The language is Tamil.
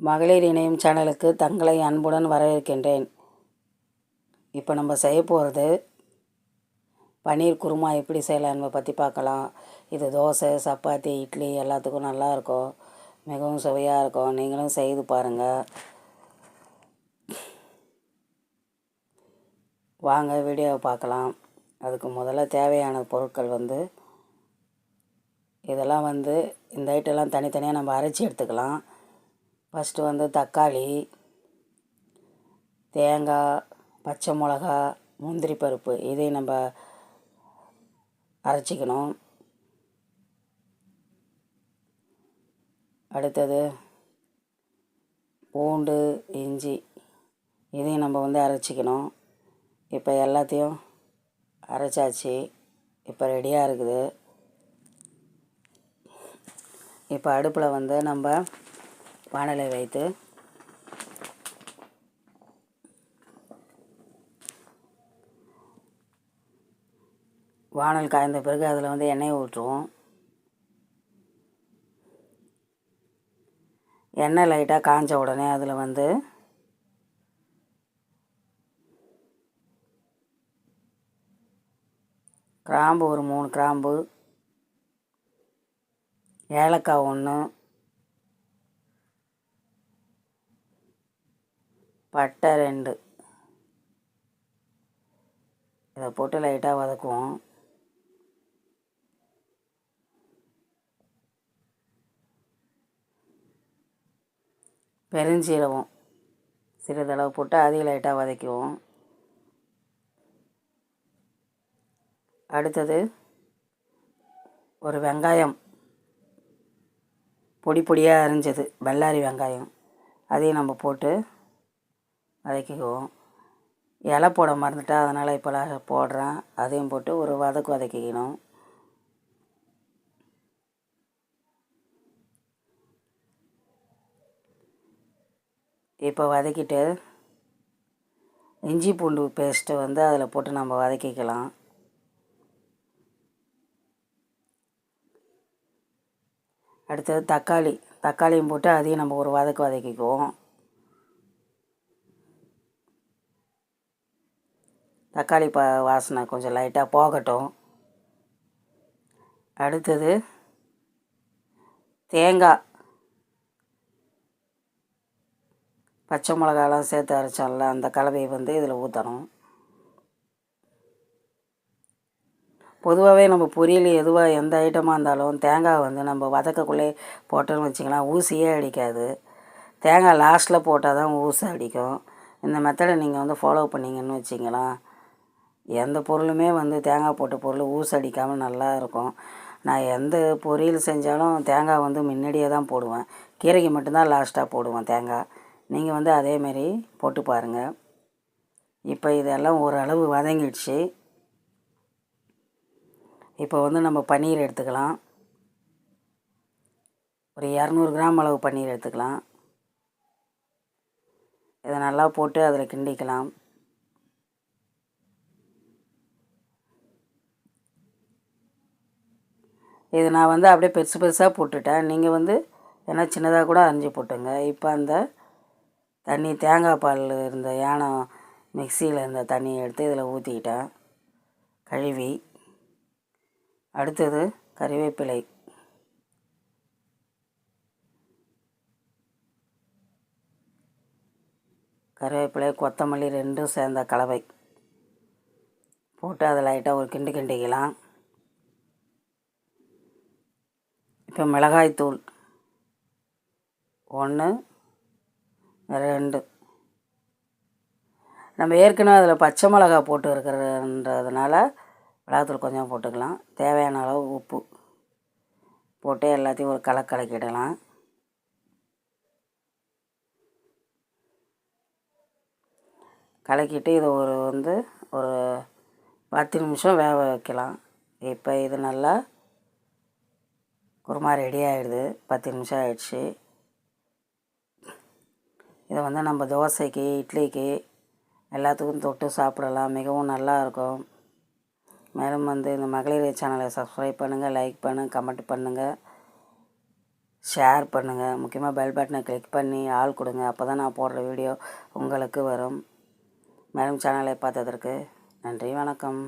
மகளிர் இணையம் சேனலுக்கு தங்களை அன்புடன் வரவேற்கின்றேன். இப்போ நம்ம செய்ய போகிறது பன்னீர் குருமா எப்படி செய்யலான்னு பற்றி பார்க்கலாம். இது தோசை சப்பாத்தி இட்லி எல்லாத்துக்கும் நல்லா இருக்கும். மிகவும் சுவையாக இருக்கும். நீங்களும் செய்து பாருங்கள் வாங்க வீடியோவை பார்க்கலாம். அதுக்கு முதல்ல தேவையான பொருட்கள் வந்து இதெல்லாம் வந்து இந்த ஐட்டெல்லாம் தனித்தனியாக நம்ம அரைச்சி எடுத்துக்கலாம். ஃபஸ்ட்டு வந்து தக்காளி தேங்காய் பச்சை மிளகா முந்திரி பருப்பு இதையும் நம்ம அரைச்சிக்கணும். அடுத்தது பூண்டு இஞ்சி இதையும் நம்ம வந்து அரைச்சிக்கணும். இப்போ எல்லாத்தையும் அரைச்சாச்சு. இப்போ ரெடியாக இருக்குது. இப்போ அடுப்பில் வந்து நம்ம வானலை வைத்து. வானல் காய்ந்த பிறகு அதில் வந்து எண்ணெயை ஊற்றுவோம். எண்ணெய் லைட்டாக காஞ்ச உடனே அதில் வந்து கிராம்பு ஒரு மூணு கிராம்பு ஏலக்காய் ஒன்று பட்டை ரெண்டு இதை போட்டு லைட்டாக வதக்குவோம். பெருஞ்சீரகம் சிறிதளவு போட்டு அதையும் லைட்டாக வதக்குவோம் அடுத்தது ஒரு வெங்காயம் பொடி பொடியாக அரிஞ்சது பல்லாரி வெங்காயம். அதையும் நம்ம போட்டு வதக்கிக்குவோம் இலை போட மறந்துட்டா அதனால் இப்போலாம் போடுறேன். அதையும் போட்டு ஒரு வதக்கு வதக்கிக்கணும். இப்போ வதக்கிட்டு இஞ்சி பூண்டு பேஸ்ட்டு வந்து அதில் போட்டு நம்ம வதக்கிக்கலாம். அடுத்தது தக்காளி. தக்காளியும் போட்டு அதையும் நம்ம ஒரு வதக்கு வதக்கிக்குவோம். தக்காளி பா வாசனை கொஞ்சம் லைட்டாக போகட்டும். அடுத்தது தேங்காய். பச்சை மிளகாலாம் சேர்த்து அரைச்சோம்ல அந்த கலவையை வந்து இதில் ஊற்றணும் பொதுவாகவே நம்ம பொரியல் எதுவாக எந்த ஐட்டமாக இருந்தாலும் தேங்காய் வந்து நம்ம வதக்கக்குள்ளே போட்டோன்னு வச்சிங்கன்னா ஊசியே அடிக்காது. தேங்காய் லாஸ்ட்டில் போட்டால் தான் ஊசி அடிக்கும். இந்த மெத்தடை நீங்கள் வந்து ஃபாலோ பண்ணிங்கன்னு வச்சிங்களேன் எந்த பொருளுமே வந்து தேங்காய் போட்ட பொருள் ஊசடிக்காமல் நல்லா இருக்கும் நான் எந்த பொரியல் செஞ்சாலும் தேங்காய் வந்து முன்னாடியே தான் போடுவேன். கீரைக்கு மட்டும்தான் லாஸ்ட்டாக போடுவேன் தேங்காய். நீங்கள் வந்து அதேமாரி போட்டு பாருங்கள் இப்போ இதெல்லாம் ஓரளவு வதங்கிடுச்சு. இப்போ வந்து நம்ம பன்னீர் எடுத்துக்கலாம். ஒரு இரநூறு கிராம் அளவு பன்னீர் எடுத்துக்கலாம். இதை நல்லா போட்டு அதில் கிண்டிக்கலாம். இது நான் வந்து அப்படியே பெருசு பெருசாக போட்டுட்டேன். நீங்கள் வந்து ஏன்னா சின்னதாக கூட அரிஞ்சு போட்டுங்க. இப்போ அந்த தண்ணி தேங்காய் பால் இருந்த யானம் மிக்சியில் இருந்த தண்ணியை எடுத்து இதில் ஊற்றிக்கிட்டேன் கழுவி. அடுத்தது கறிவேப்பிலை. கருவேப்பிலை கொத்தமல்லி ரெண்டும் சேர்ந்த கலவை. போட்டு அதை லைட்டாக ஒரு கிண்டு கிண்டிக்கலாம். இப்போ மிளகாய்த்தூள். ஒன்று ரெண்டு. நம்ம ஏற்கனவே அதில் பச்சை மிளகா போட்டு இருக்கிறன்றதுனால மிளகாத்தூள் கொஞ்சம் போட்டுக்கலாம். தேவையான அளவு உப்பு போட்டு எல்லாத்தையும் ஒரு கலக்கு கலக்கிடலாம். கலக்கிட்டு இதை ஒரு வந்து ஒரு பத்து நிமிஷம் வேக வைக்கலாம். இப்போ இது நல்லா குருமா ரெடி ஆகிடுது பத்து நிமிஷம் ஆயிடுச்சு. இதை வந்து நம்ம தோசைக்கு இட்லிக்கு எல்லாத்துக்கும் தொட்டு சாப்பிடலாம். மிகவும் நல்லாயிருக்கும் மேலும் வந்து இந்த மகளிர் சேனலை சப்ஸ்கிரைப் பண்ணுங்கள் லைக் பண்ணுங்கள் கமெண்ட் பண்ணுங்கள் ஷேர் பண்ணுங்கள் முக்கியமாக பெல் பட்டனை கிளிக் பண்ணி ஆள் கொடுங்க. அப்போ தான் நான் போடுற வீடியோ உங்களுக்கு வரும். மேலும் சேனலை பார்த்ததற்கு நன்றி வணக்கம்.